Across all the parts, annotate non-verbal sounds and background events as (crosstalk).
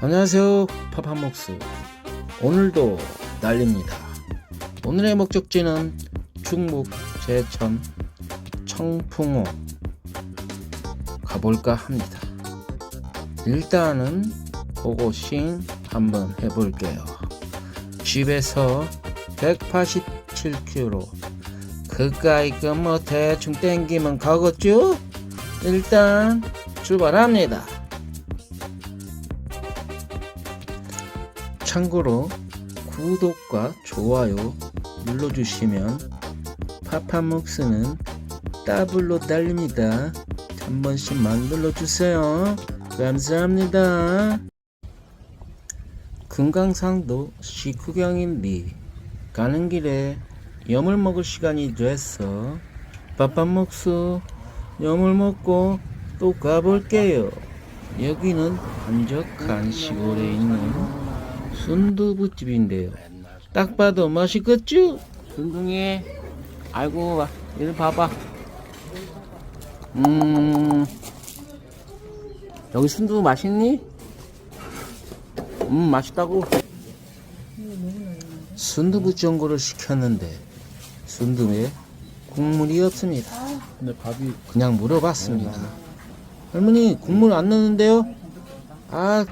안녕하세요 파파목스 오늘도 날립니다. 오늘의 목적지는 충북 제천 청풍호 가볼까 합니다. 일단은 고고싱 한번 해볼게요. 집에서 187km 그까이 거뭐 대충 땡기면 가겠죠? 일단 출발합니다 참고로 구독과 좋아요 눌러주시면 파파목스는 더블로 달립니다. 한 번씩만 눌러주세요. 감사합니다. 금강산도 식후경인데 가는 길에 염을 먹을 시간이 돼서 파파목스 염을 먹고 또 가볼게요. 여기는 한적한 시골에 있는 순두부집인데요. 딱 봐도 맛있겠죠? 순둥이, 아이고, 와, 이리 봐봐. 음, 여기 순두부 맛있니? 음, 맛있다고. 순두부 전골을 시켰는데, 순두부에 국물이 없습니다. 근데 밥이 그냥 물어봤습니다. 할머니, 국물 안 넣는데요? 아,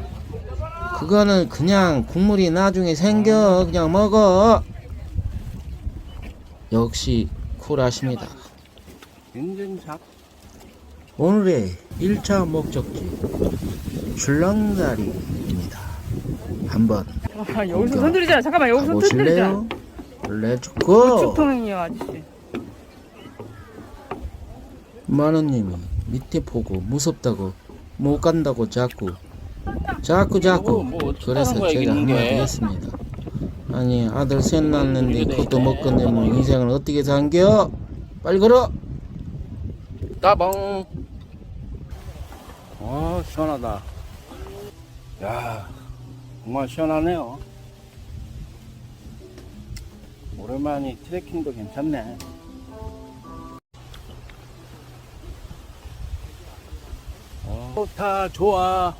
그거는 그냥 국물이 나중에 생겨. 그냥 먹어. 역시 쿨하십니다. 인증샷 오늘의 1차 목적지 줄렁다리입니다. 한번 아, 여기서 손 들이잖아. 잠깐만, 여기서 손 들이잖아. 가보실래요? 렛츠고! 축통이야, 아저씨. 만원님이 밑에 보고 무섭다고 못 간다고 자꾸 자꾸 자꾸. 뭐, 뭐 그래서 거야, 제가. 한마디 했습니다. 아니 아들 셋 낳았는데 이게 그것도 돼. 못 건네면 인생을 어떻게 산겨? 빨리 걸어! 따봉! 아 시원하다. 야 정말 시원하네요. 오랜만에 트레킹도 괜찮네. 어, 좋다 좋아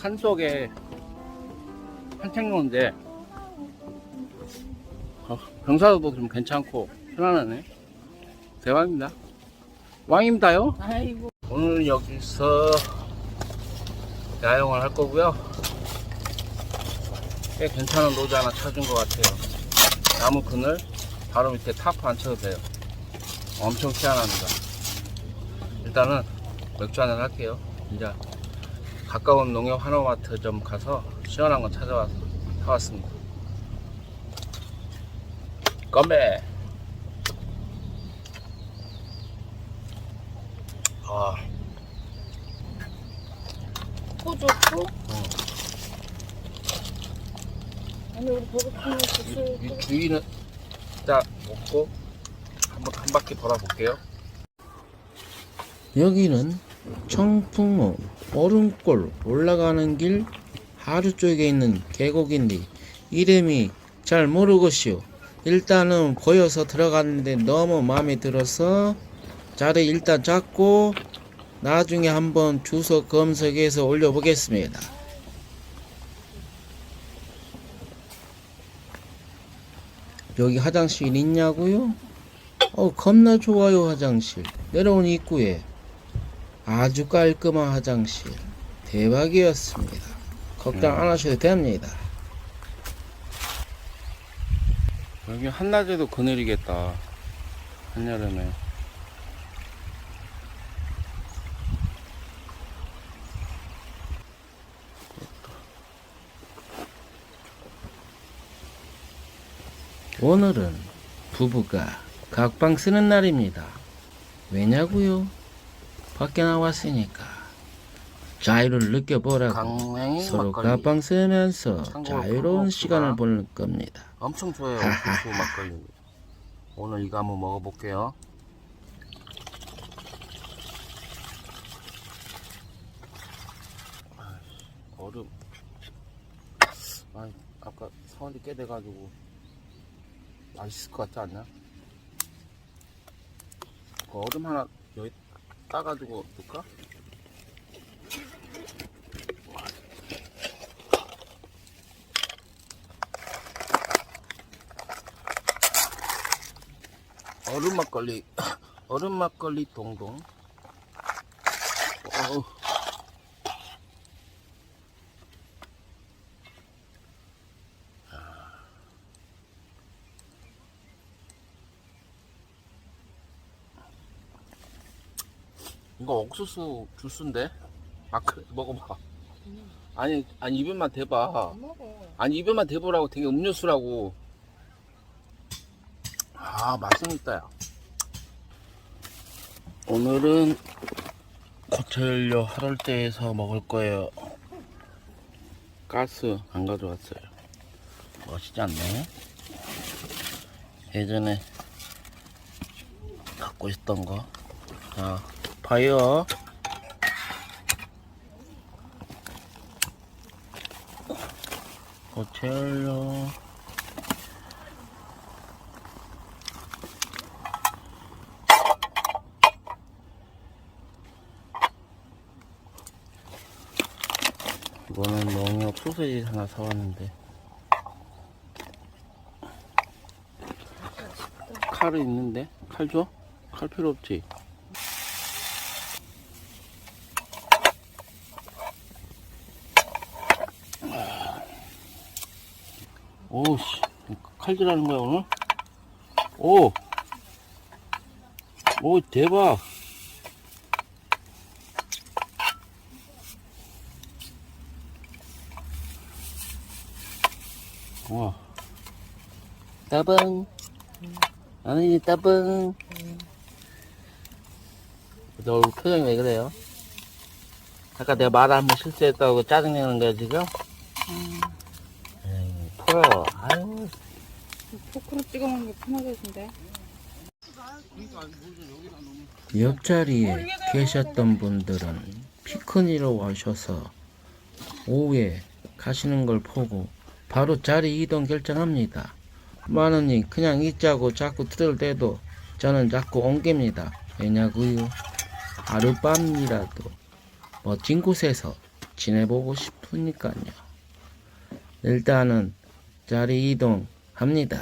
산 속에 산책로인데 어, 경사도도 좀 괜찮고 편안하네. 대박입니다. 왕입니다요. 아이고. 오늘 여기서 야영을 할 거고요. 꽤 괜찮은 노지 하나 찾은 것 같아요. 나무 그늘 바로 밑에 타프 안 쳐도 돼요. 엄청 시원합니다. 일단은 맥주 한잔 할게요. 이제 가까운 농협 한화마트 좀 가서 시원한 거 찾아와서 사왔습니다. 건배. 아, 코 좋고. 아니, 우리 배고프면 이, 이 주위는 딱 먹고 한번 한 바퀴 돌아볼게요. 여기는 청풍호 얼음골 올라가는 길 하루 쪽에 있는 계곡인데 이름이 잘 모르겠시오. 일단은 보여서 들어갔는데 너무 마음에 들어서 자리 일단 잡고 나중에 한번 주소 검색해서 올려보겠습니다. 여기 화장실 있냐고요? 어 겁나 좋아요 화장실 내려온 입구에 아주 깔끔한 화장실 대박이었습니다. 걱정 안 하셔도 됩니다. 여기 한낮에도 그늘이겠다. 한여름에. 오늘은 부부가 각방 쓰는 날입니다. 왜냐고요? 밖에 나왔으니까 자유를 느껴보라고 강냉이 서로 막걸리. 각방 쓰면서 참고로 자유로운 시간을. 보낼 겁니다. 엄청 좋아요. 고수 막걸리. 오늘 이거 한번 먹어볼게요. 얼음. 아, 아까 사원이 깨 돼가지고 맛있을 것 같지 않냐? 그 얼음 하나 여기 따가지고 넣을까? 얼음 막걸리 (coughs) 얼음 막걸리 동동 어우. 이거 옥수수 주스인데? 아, 그래, 먹어봐. 아니, 아니, 입에만 대봐. 먹어. 아니, 입에만 대보라고 되게 음료수라고. 아, 맛은 있다, 야. 오늘은 고철료 하럴대에서 먹을 거예요. 가스 안 가져왔어요. 멋있지 않네? 예전에 갖고 있었던 거. 자, 봐요. 고철료. 이거는 농협 소세지 하나 사왔는데 칼은 있는데 칼 줘? 칼 필요 없지? 오씨 칼질하는 거야 오늘? 오! 오 대박 와 따봉 아니 따봉 너 얼굴 표정이 왜 그래요? 아까 내가 말 한번 실수했다고 짜증내는 거야 지금? 에이, 풀어 아유 포크로 찍어 먹는 게 편하겠는데. 옆자리에 계셨던 분들은 피크니로 오셔서 오후에 가시는 걸 보고 바로 자리 이동 결정합니다. 만원님 그냥 있자고 자꾸 들을때도 저는 자꾸 옮깁니다. 왜냐고요? 하룻밤이라도 멋진 곳에서 지내보고 싶으니까요. 일단은 자리 이동 합니다.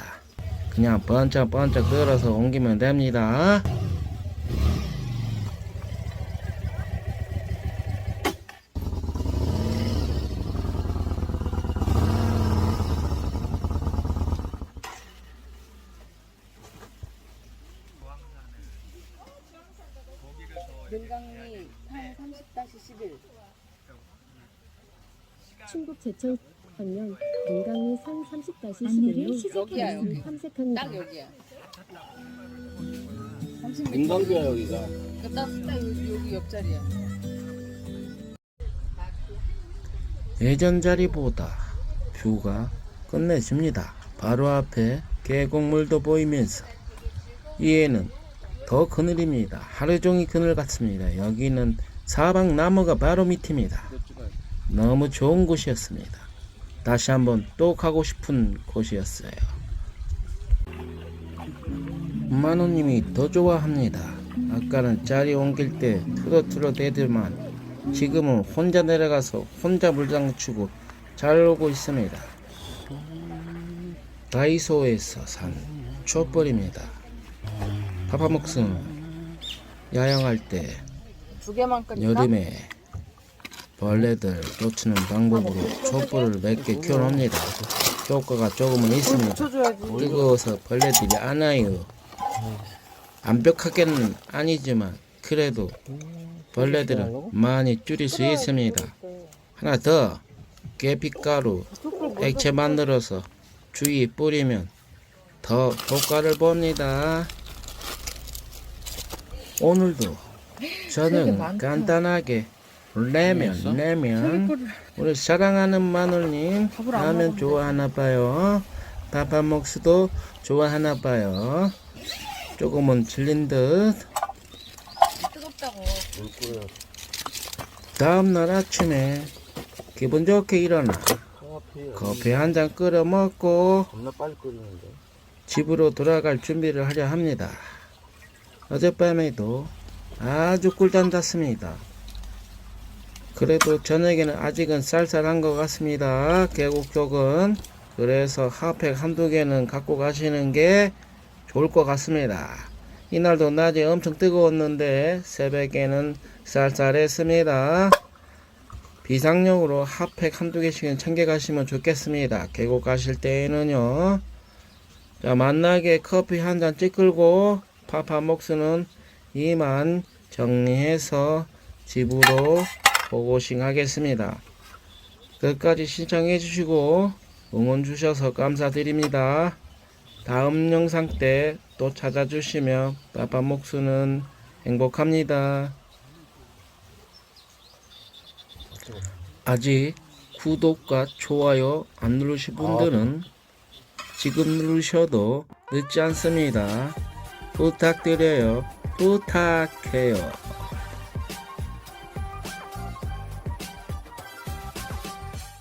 그냥 번쩍번쩍 들어서 옮기면 됩니다. 능강리 판30-11 충북 제천 방면 동강리 산 30-11로 여기야 여기 탐색합니다. 딱 여기야 민강교야 여기가 그 딱, 딱 여기, 여기 옆자리야 예전 자리보다 뷰가 끝내줍니다. 바로 앞에 계곡물도 보이면서 이에는 더 그늘입니다. 하루 종일 그늘 같습니다. 여기는 사방 나무가 바로 밑입니다. 너무 좋은 곳이었습니다. 다시 한번 또 가고 싶은 곳이었어요. 만호님이 더 좋아합니다. 아까는 자리 옮길 때 투더투더 대더만 지금은 혼자 내려가서 혼자 물장 추고 잘 오고 있습니다. 다이소에서 산 촛불입니다. 파파목숨 야영할 때? 여름에 벌레들 쫓는 방법으로 촛불을 몇 개 켜놓습니다. 효과가 조금은 있습니다. 뜨거워서 벌레들이 안 와요. 완벽하게는 아니지만 그래도 벌레들은 많이 줄일 수 있습니다. 하나 더 계피가루 액체 만들어서 주위에 뿌리면 더 효과를 봅니다. 오늘도 저는 간단하게 라면, 라면. 우리 사랑하는 마늘님 라면 좋아하나 봐요. 파파목스도 좋아하나 봐요. 조금은 질린 듯. 뜨겁다고 다음날 아침에 기분 좋게 일어나 커피 한 잔 끓여 먹고 겁나 빨리 끓이는데 집으로 돌아갈 준비를 하려 합니다. 어젯밤에도 아주 꿀단답습니다. 그래도 저녁에는 아직은 쌀쌀한 것 같습니다. 계곡 쪽은. 그래서 핫팩 한두 개는 갖고 가시는 게 좋을 것 같습니다. 이날도 낮에 엄청 뜨거웠는데 새벽에는 쌀쌀했습니다. 비상용으로 핫팩 한두 개씩은 챙겨 가시면 좋겠습니다. 계곡 가실 때에는요. 자, 만나게 커피 한 잔 찌끌고 파파목스는 이만 정리해서 집으로 보고싱 하겠습니다. 끝까지 신청해 주시고 응원 주셔서 감사드립니다. 다음 영상 때 또 찾아주시면 빠빠목수는 행복합니다. 아직 구독과 좋아요 안 누르신 분들은 지금 누르셔도 늦지 않습니다. 부탁드려요. 부탁해요.